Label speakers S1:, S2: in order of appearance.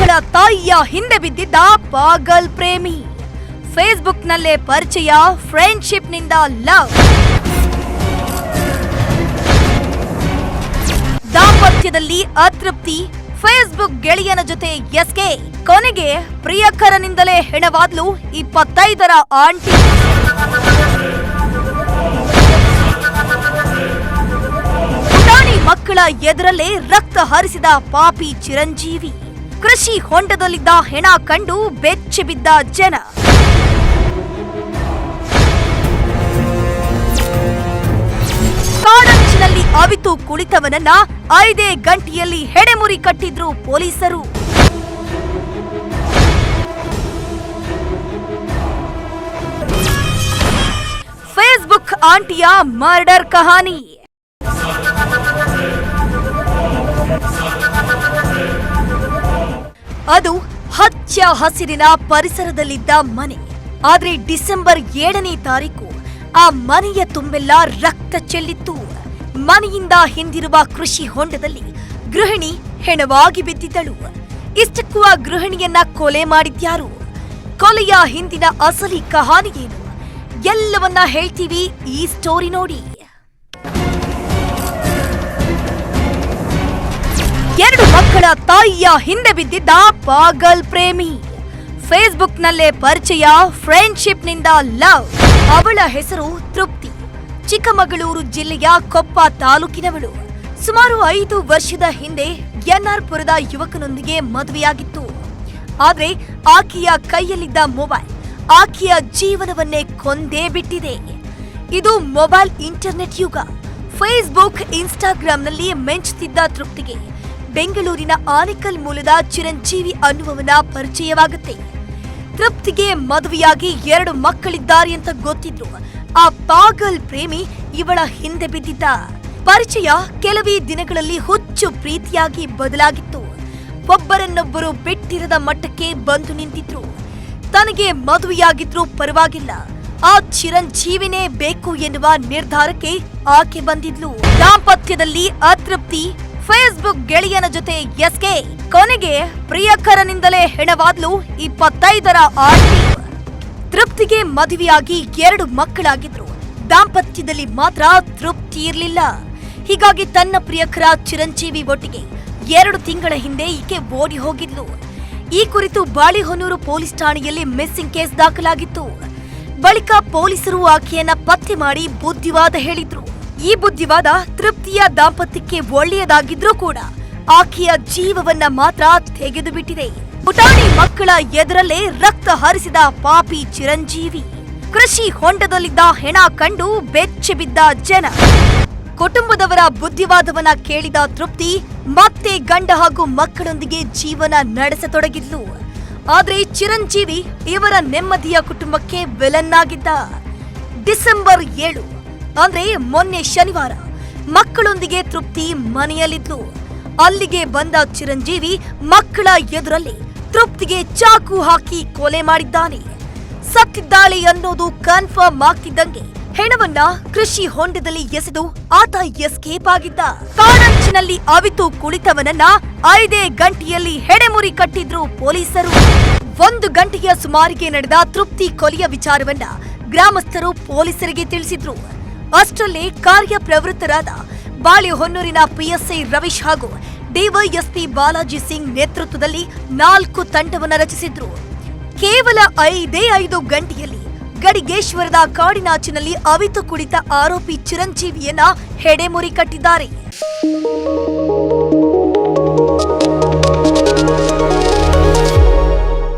S1: ಮಕ್ಕಳ ತಾಯಿಯ ಹಿಂದೆ ಬಿದ್ದಿದ್ದ ಪಾಗಲ್ ಪ್ರೇಮಿ. ಫೇಸ್ಬುಕ್ನಲ್ಲೇ ಪರಿಚಯ, ಫ್ರೆಂಡ್ಶಿಪ್ನಿಂದ ಲವ್. ದಾಂಪತ್ಯದಲ್ಲಿ ಅತೃಪ್ತಿ, ಫೇಸ್ಬುಕ್ ಗೆಳೆಯನ ಜೊತೆ ಎಸ್ಕೆ, ಕೊನೆಗೆ ಪ್ರಿಯಕರನಿಂದಲೇ ಹೆಣವಾದ್ಲು ಇಪ್ಪತ್ತೈದರ ಆಂಟಿ. ಪುಟಾಣಿ ಮಕ್ಕಳ ಎದುರಲ್ಲೇ ರಕ್ತ ಹರಿಸಿದ ಪಾಪಿ ಚಿರಂಜೀವಿ. ಕೃಷಿ ಹೊಂಡದಲ್ಲಿದ್ದ ಹೆಣ ಕಂಡು ಬೆಚ್ಚಿ ಬಿದ್ದ ಜನ. ಕಾಡಂಚಿನಲ್ಲಿ ಅವಿತು ಕುಳಿತವನನ್ನ ಐದೇ ಗಂಟೆಯಲ್ಲಿ ಹೆಡೆಮುರಿ ಕಟ್ಟಿದ್ರು ಪೊಲೀಸರು. ಫೇಸ್ಬುಕ್ ಆಂಟಿಯ ಮರ್ಡರ್ ಕಹಾನಿ. ಅದು ಹಚ್ಚ ಹಸಿರಿನ ಪರಿಸರದಲ್ಲಿದ್ದ ಮನೆ. ಆದ್ರೆ ಡಿಸೆಂಬರ್ ಏಳನೇ ತಾರೀಕು ಆ ಮನೆಯ ತುಂಬೆಲ್ಲ ರಕ್ತ ಚೆಲ್ಲಿತ್ತು. ಮನೆಯಿಂದ ಹಿಂದಿರುವ ಕೃಷಿ ಹೊಂಡದಲ್ಲಿ ಗೃಹಿಣಿ ಹೆಣವಾಗಿ ಬಿದ್ದಿದ್ದಳು. ಇಷ್ಟಕ್ಕೂ ಆ ಗೃಹಿಣಿಯನ್ನ ಕೊಲೆ ಮಾಡಿದ್ಯಾರು. ಕೊಲೆಯ ಹಿಂದಿನ ಅಸಲಿ ಕಹಾನಿ ಏನು ಎಲ್ಲವನ್ನ ಹೇಳ್ತೀವಿ ಈ ಸ್ಟೋರಿ ನೋಡಿ. ಎರಡು ಮಕ್ಕಳ ತಾಯಿಯ ಹಿಂದೆ ಬಿದ್ದಿದ್ದ ಪಾಗಲ್ ಪ್ರೇಮಿ. ಫೇಸ್ಬುಕ್ನಲ್ಲೇ ಪರಿಚಯ, ಫ್ರೆಂಡ್ಶಿಪ್ನಿಂದ ಲವ್, ಅವಳ ಹೆಸರು ತೃಪ್ತಿ. ಚಿಕ್ಕಮಗಳೂರು ಜಿಲ್ಲೆಯ ಕೊಪ್ಪ ತಾಲೂಕಿನವಳು. ಸುಮಾರು ಐದು ವರ್ಷದ ಹಿಂದೆ ಎನ್ಆರ್ ಪುರದ ಯುವಕನೊಂದಿಗೆ ಮದುವೆಯಾಗಿತ್ತು. ಆದ್ರೆ ಆಕೆಯ ಕೈಯಲ್ಲಿದ್ದ ಮೊಬೈಲ್ ಆಕೆಯ ಜೀವನವನ್ನೇ ಕೊಂದೇ ಬಿಟ್ಟಿದೆ. ಇದು ಮೊಬೈಲ್ ಇಂಟರ್ನೆಟ್ ಯುಗ. ಫೇಸ್ಬುಕ್ ಇನ್ಸ್ಟಾಗ್ರಾಂನಲ್ಲಿ ಮೆಂಚುತ್ತಿದ್ದ ತೃಪ್ತಿಗೆ ಬೆಂಗಳೂರಿನ ಆನೇಕಲ್ ಮೂಲದ ಚಿರಂಜೀವಿ ಅನ್ನುವವನ ಪರಿಚಯವಾಗುತ್ತೆ. ತೃಪ್ತಿಗೆ ಮದುವೆಯಾಗಿ ಎರಡು ಮಕ್ಕಳಿದ್ದಾರೆ ಅಂತ ಗೊತ್ತಿದ್ರು. ಆ ಪಾಗಲ್ ಪ್ರೇಮಿ ಇವಳ ಹಿಂದೆ ಬಿದ್ದಿದ್ದ. ಪರಿಚಯ ಕೆಲವೇ ದಿನಗಳಲ್ಲಿ ಹುಚ್ಚು ಪ್ರೀತಿಯಾಗಿ ಬದಲಾಗಿತ್ತು. ಒಬ್ಬರನ್ನೊಬ್ಬರು ಬಿಟ್ಟಿರದ ಮಟ್ಟಕ್ಕೆ ಬಂದು ನಿಂತಿದ್ರು. ತನಗೆ ಮದುವೆಯಾಗಿದ್ರೂ ಪರವಾಗಿಲ್ಲ. ಆ ಚಿರಂಜೀವಿನೇ ಬೇಕು ಎನ್ನುವ ನಿರ್ಧಾರಕ್ಕೆ ಆಕೆ ಬಂದಿದ್ಲು. ದಾಂಪತ್ಯದಲ್ಲಿ ಅತೃಪ್ತಿ ಫೇಸ್ಬುಕ್ ಗೆಳೆಯನ ಜೊತೆ ಎಸ್ಕೆ, ಕೊನೆಗೆ ಪ್ರಿಯಕರನಿಂದಲೇ ಹೆಣವಾದ್ಲು ಇಪ್ಪತ್ತೈದರ ಆಂಟಿ ತೃಪ್ತಿಗೆ ಮದುವೆಯಾಗಿ ಎರಡು ಮಕ್ಕಳಾಗಿದ್ರು. ದಾಂಪತ್ಯದಲ್ಲಿ ಮಾತ್ರ ತೃಪ್ತಿ ಇರಲಿಲ್ಲ. ಹೀಗಾಗಿ ತನ್ನ ಪ್ರಿಯಕರ ಚಿರಂಜೀವಿ ಒಟ್ಟಿಗೆ ಎರಡು ತಿಂಗಳ ಹಿಂದೆ ಈಕೆ ಓಡಿ ಹೋಗಿದ್ಲು. ಈ ಕುರಿತು ಬಾಳೆಹೊನ್ನೂರು ಪೊಲೀಸ್ ಠಾಣೆಯಲ್ಲಿ ಮಿಸ್ಸಿಂಗ್ ಕೇಸ್ ದಾಖಲಾಗಿತ್ತು. ಬಳಿಕ ಪೊಲೀಸರು ಆಕೆಯನ್ನ ಪತ್ತೆ ಮಾಡಿ ಬುದ್ಧಿವಾದ ಹೇಳಿದ್ರು. ಈ ಬುದ್ಧಿವಾದ ತೃಪ್ತಿಯ ದಾಂಪತ್ಯಕ್ಕೆ ಒಳ್ಳೆಯದಾಗಿದ್ರೂ ಕೂಡ ಆಕೆಯ ಜೀವವನ್ನ ಮಾತ್ರ ತೆಗೆದು ಬಿಟ್ಟಿದೆ ಪುಟಾಣಿ ಮಕ್ಕಳ ಎದುರಲ್ಲೇ ರಕ್ತ ಹರಿಸಿದ ಪಾಪಿ ಚಿರಂಜೀವಿ. ಕೃಷಿ ಹೊಂಡದಲ್ಲಿದ್ದ ಹೆಣ ಕಂಡು ಬೆಚ್ಚಿ ಬಿದ್ದ ಜನ. ಕುಟುಂಬದವರ ಬುದ್ಧಿವಾದವನ್ನ ಕೇಳಿದ ತೃಪ್ತಿ ಮತ್ತೆ ಗಂಡ ಹಾಗೂ ಮಕ್ಕಳೊಂದಿಗೆ ಜೀವನ ನಡೆಸತೊಡಗಿದ್ಲು. ಆದ್ರೆ ಚಿರಂಜೀವಿ ಇವರ ನೆಮ್ಮದಿಯ ಕುಟುಂಬಕ್ಕೆ ವಿಲನ್ ಡಿಸೆಂಬರ್ ಏಳು ಅಂದ್ರೆ ಮೊನ್ನೆ ಶನಿವಾರ ಮಕ್ಕಳೊಂದಿಗೆ ತೃಪ್ತಿ ಮನೆಯಲ್ಲಿದ್ಲು. ಅಲ್ಲಿಗೆ ಬಂದ ಚಿರಂಜೀವಿ ಮಕ್ಕಳ ಎದುರಲ್ಲಿ ತೃಪ್ತಿಗೆ ಚಾಕು ಹಾಕಿ ಕೊಲೆ ಮಾಡಿದ್ದಾನೆ. ಸತ್ತಿದ್ದಾಳೆ ಅನ್ನೋದು ಕನ್ಫರ್ಮ್ ಆಗ್ತಿದ್ದಂಗೆ ಹೆಣವನ್ನ ಕೃಷಿ ಹೊಂಡದಲ್ಲಿ ಎಸೆದು ಆತ ಎಸ್ಕೇಪ್ ಆಗಿದ್ದ. ಕಾಡಂಚಿನಲ್ಲಿ ಅವಿತು ಕುಳಿತವನನ್ನ ಐದೇ ಗಂಟೆಯಲ್ಲಿ ಹೆಡೆಮುರಿ ಕಟ್ಟಿದ್ರು ಪೊಲೀಸರು. ಒಂದು ಗಂಟೆಯ ಸುಮಾರಿಗೆ ನಡೆದ ತೃಪ್ತಿ ಕೊಲೆಯ ವಿಚಾರವನ್ನ ಗ್ರಾಮಸ್ಥರು ಪೊಲೀಸರಿಗೆ ತಿಳಿಸಿದ್ರು. ಅಷ್ಟರಲ್ಲೇ ಕಾರ್ಯಪ್ರವೃತ್ತರಾದ ಬಾಳೆಹೊನ್ನೂರಿನ ಪಿಎಸ್ಐ ರವೀಶ್ ಹಾಗೂ ಡಿವೈಎಸ್ಪಿ ಬಾಲಾಜಿ ಸಿಂಗ್ ನೇತೃತ್ವದಲ್ಲಿ ನಾಲ್ಕು ತಂಡವನ್ನು ರಚಿಸಿದ್ರು. ಕೇವಲ ಐದೇ ಐದು ಗಂಟೆಯಲ್ಲಿ ಗಡಿಗೇಶ್ವರದ ಕಾಡಿನಾಚಿನಲ್ಲಿ ಅವಿತು ಕುಳಿತ ಆರೋಪಿ ಚಿರಂಜೀವಿಯನ್ನ ಹೆಡೆಮುರಿ ಕಟ್ಟಿದ್ದಾರೆ.